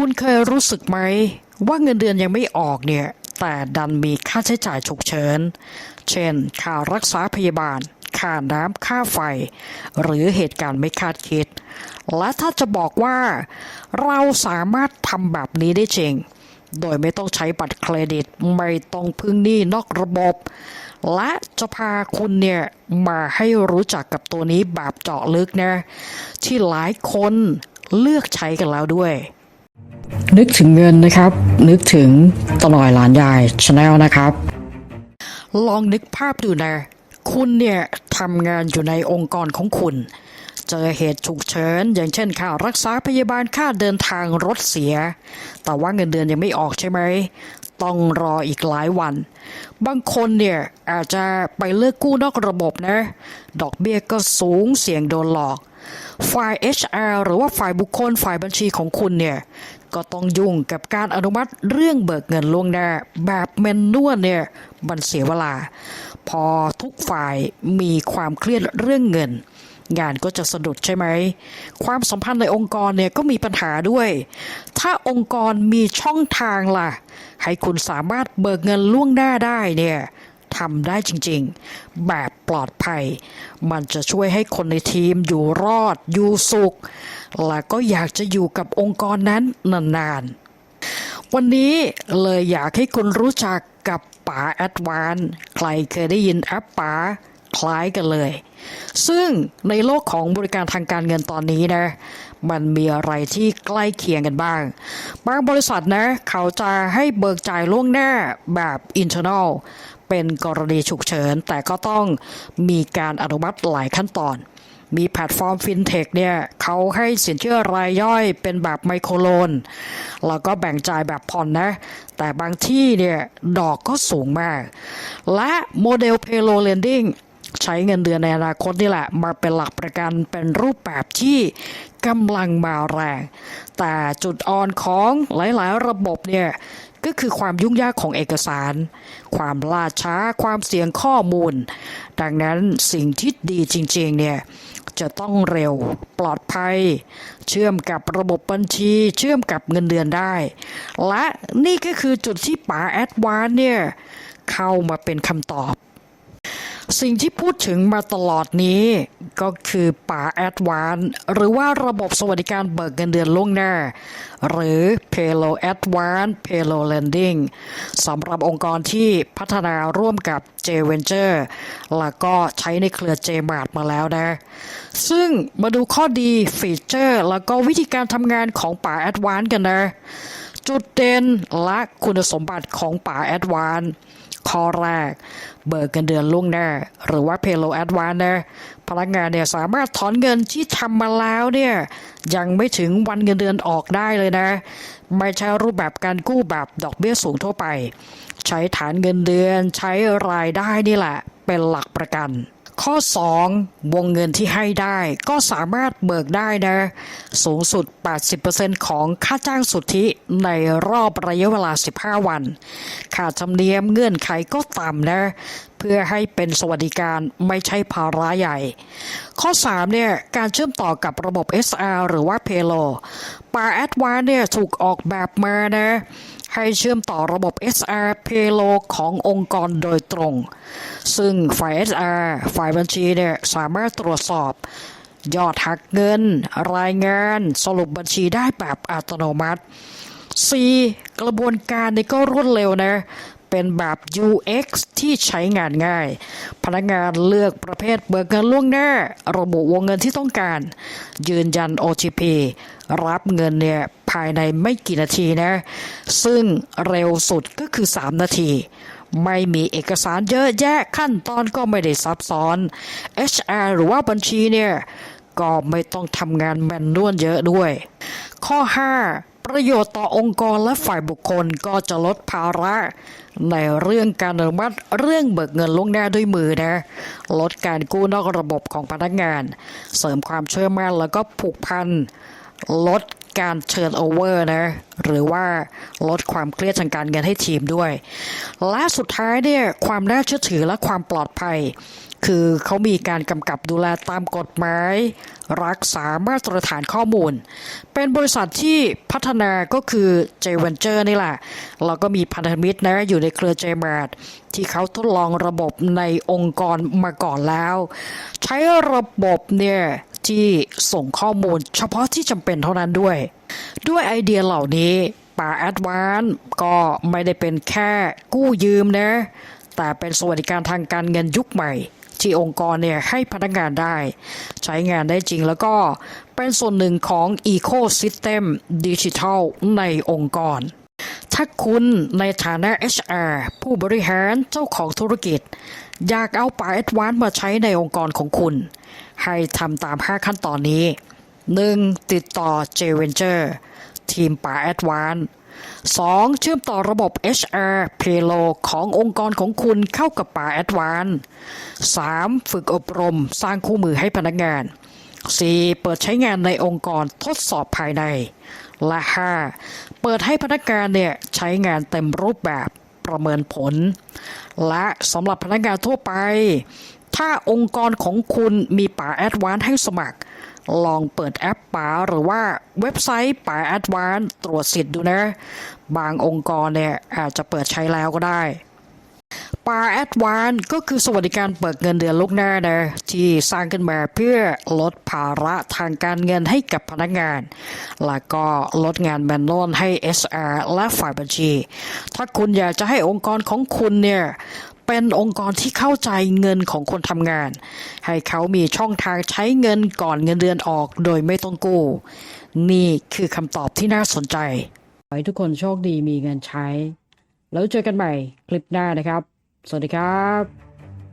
คุณเคยรู้สึกไหม ว่าเงินเดือนยังไม่ออกเนี่ย แต่ดันมีค่าใช้จ่ายฉุกเฉิน เช่น ค่ารักษาพยาบาล ค่าน้ำค่าไฟ หรือเหตุการณ์ไม่คาดคิด และถ้าจะบอกว่า เราสามารถทำแบบนี้ได้จริง โดยไม่ต้องใช้บัตรเครดิต ไม่ต้องพึ่งหนี้นอกระบบ และจะพาคุณเนี่ย มาให้รู้จักกับตัวนี้แบบเจาะลึกนะ ที่หลายคนเลือกใช้กันแล้วด้วย นึกถึงเงินนะครับ นึกถึงตะหน่อยหลานยายชาแนลนะครับ ลองนึกภาพดูนะ คุณเนี่ยทำงานอยู่ในองค์กรของคุณ เจอเหตุฉุกเฉินอย่างเช่นค่ารักษาพยาบาลค่าเดินทางรถเสีย แต่ว่าเงินเดือนยังไม่ออกใช่ไหมต้องรออีกหลายวัน บางคนเนี่ยอาจจะไปเลือกกู้นอกระบบนะ ดอกเบี้ยก็สูงเสี่ยงโดนหลอก ฝ่าย HR หรือว่าฝ่ายบุคคลฝ่ายบัญชีของคุณเนี่ย ก็ต้องยุ่งกับการอนุมัติเรื่องเบิกเงินล่วงหน้า แบบแมนนวลเนี่ยมันเสียเวลา พอทุกฝ่ายมีความเครียดเรื่องเงิน งานก็จะสะดุดใช่ไหม ความสัมพันธ์ในองค์กรเนี่ยก็มีปัญหาด้วย ถ้าองค์กรมีช่องทางล่ะ ให้คุณสามารถเบิกเงินล่วงหน้าได้เนี่ย ทำได้จริงๆ แบบปลอดภัย มันจะช่วยให้คนในทีมอยู่รอด อยู่สุข และก็อยากจะอยู่กับองค์กรนั้นนานๆ วันนี้เลยอยากให้คุณรู้จักกับป๋าแอดวานใครเคยได้ยินแอปป๋าคล้ายกันเลย ซึ่งในโลกของบริการทางการเงินตอนนี้นะ มันมีอะไรที่ใกล้เคียงกันบ้าง บางบริษัทนะ เขาจะให้เบิกจ่ายล่วงหน้าแบบ internal เป็นกรณีฉุกเฉิน แต่ก็ต้องมีการอนุมัติหลายขั้นตอน มีแพลตฟอร์มฟินเทคเนี่ยเขาให้สินเชื่อรายย่อยเป็นแบบไมโครโลน แล้วก็แบ่งจ่ายแบบผ่อนนะ แต่บางที่เนี่ยดอกก็สูงมาก และโมเดล Payroll Lending ใช้เงินเดือนในอนาคตนี่แหละ มาเป็นหลักประกันเป็นรูปแบบที่กำลังมาแรง แต่จุดอ่อนของหลายๆ ระบบเนี่ย ก็คือความยุ่งยากของเอกสาร ความล่าช้า ความเสี่ยงข้อมูล ดังนั้นสิ่งที่ดีจริง ๆ เนี่ย จะต้องเร็ว ปลอดภัย เชื่อมกับระบบบัญชี เชื่อมกับเงินเดือนได้ และนี่ก็คือจุดที่ป๋าแอดวานเนี่ย เข้ามาเป็นคำตอบ สิ่งที่พูดถึงมาตลอดนี้ ก็คือป่าแอดวานหรือว่าระบบสวัสดิการเบิกเงินเดือนล่วงหน้า หรือ Payroll Advance Payroll Lending สำหรับองค์กรที่พัฒนาร่วมกับ J Venture แล้วก็ใช้ในเครือ JMart มาแล้วนะ ซึ่งมาดูข้อดีฟีเจอร์ แล้วก็วิธีการทำงานของป่าแอดวานกันนะ จุดเด่นและคุณสมบัติของป่าแอดวาน ข้อแรก เบิกเงินเดือนล่วงหน้า หรือว่า Payroll Advance นะพนักงานเนี่ยสามารถถอนเงินที่ทำมาแล้วเนี่ยยังไม่ถึงวันเงินเดือนออกได้เลยนะ ไม่ใช่รูปแบบการกู้แบบดอกเบี้ยสูงทั่วไป ใช้ฐานเงินเดือนใช้รายได้นี่แหละ เป็นหลักประกัน ข้อ 2 วงเงินที่ให้ได้ก็สามารถเบิกได้นะ สูงสุด 80%ของค่าจ้างสุทธิในรอบระยะเวลา 15 วัน ค่าธรรมเนียมเงื่อนไขก็ต่ำนะ เพื่อให้เป็นสวัสดิการไม่ใช่ภาระใหญ่ ข้อ 3 เนี่ย การเชื่อมต่อกับระบบ SR หรือว่า Payroll ปาแอดวานเนี่ยถูกออกแบบมานะ ให้เชื่อมต่อระบบ SR Paylo ขององค์กรโดยตรง ซึ่งฝ่าย SR ฝ่ายบัญชีเนี่ยสามารถตรวจสอบยอดหักเงิน รายงานสรุปบัญชีได้แบบอัตโนมัติ 4. กระบวนการนี่ก็รวดเร็วนะ เป็นแบบ UX ที่ใช้งานง่าย พนักงานเลือกประเภทเบิกเงินล่วงหน้า ระบุวงเงินที่ต้องการ ยืนยัน OTP รับเงินเนี่ยภายในไม่กี่นาทีนะ ซึ่งเร็วสุดก็คือ 3 นาที ไม่มีเอกสารเยอะแยะขั้นตอนก็ไม่ได้ซับซ้อน HR หรือว่าบัญชีเนี่ยก็ไม่ต้องทำงานแมนนวลเยอะด้วย ข้อ 5 ประโยชน์ต่อองค์กรและฝ่ายบุคคลก็จะลดภาระในเรื่องการอนุมัติเรื่องเบิกเงินล่วงหน้าด้วยมือนะ ลดการกู้นอกระบบของพนักงาน เสริมความเชื่อมั่นแล้วก็ผูกพัน ลด การ turnover นะหรือว่าลดความเครียดทางการเงินให้ทีมด้วย และสุดท้ายเนี่ยความน่าเชื่อถือและความปลอดภัย คือเขามีการกำกับดูแลตามกฎหมาย รักษามาตรฐานข้อมูล เป็นบริษัทที่พัฒนาก็คือ j v e n t u r e นี่แหละแล้วก็มีพันธมิตรนะอยู่ในเครือ JMAT ที่เขาทดลองระบบในองค์กรมาก่อนแล้ว ใช้ระบบเนี่ย ที่ส่งข้อมูลเฉพาะที่จำเป็นเท่านั้นด้วย ด้วยไอเดียเหล่านี้ป่าแอดวานก็ไม่ได้เป็นแค่กู้ยืมนะ แต่เป็นสวัสดิการทางการเงินยุคใหม่ ที่องค์กรเนี่ยให้พนักงานได้ ใช้งานได้จริงแล้วก็เป็นส่วนหนึ่งของ Ecosystem ดิจิทัลในองค์กร ถ้าคุณในฐานะ HR ผู้บริหารเจ้าของธุรกิจ อยากเอาป่าแอดวานมาใช้ในองค์กรของคุณ ให้ทำตาม 5 ขั้นตอนนี้ 1. ติดต่อ j v e n t u r e ทีมป่าแอดวาน 2. เชื่อมต่อระบบ HR Payroll ขององค์กรของคุณเข้ากับป่าแอดวาน 3. ฝึกอบรมสร้างคู่มือให้พนักงาน 4. เปิดใช้งานในองค์กรทดสอบภายใน และ 5. เปิดให้พนักงานเนี่ยใช้งานเต็มรูปแบบประเมินผล และสำหรับพนักงานทั่วไป ถ้าองค์กรของคุณมีป่าแอดวานให้สมัคร ลองเปิดแอปป่าหรือว่าเว็บไซต์ป่าแอดวานตรวจสิทธิ์ดูนะ บางองค์กรเนี่ยอาจจะเปิดใช้แล้วก็ได้ป่าแอดวานก็คือสวัสดิการเปิดเงินเดือนลูกหน้านะที่สร้างขึ้นมาเพื่อลดภาระทางการเงินให้กับพนักงาน และก็ลดงานแมนนวลให้ SR และฝ่ายบัญชี ถ้าคุณอยากจะให้องค์กรของคุณเนี่ย เป็นองค์กรที่เข้าใจเงินของคนทำงาน ให้เขามีช่องทางใช้เงินก่อนเงินเดือนออกโดยไม่ต้องกู้ นี่คือคำตอบที่น่าสนใจขอให้ทุกคนโชคดีมีเงินใช้ แล้วเจอกันใหม่คลิปหน้านะครับ สวัสดีครับ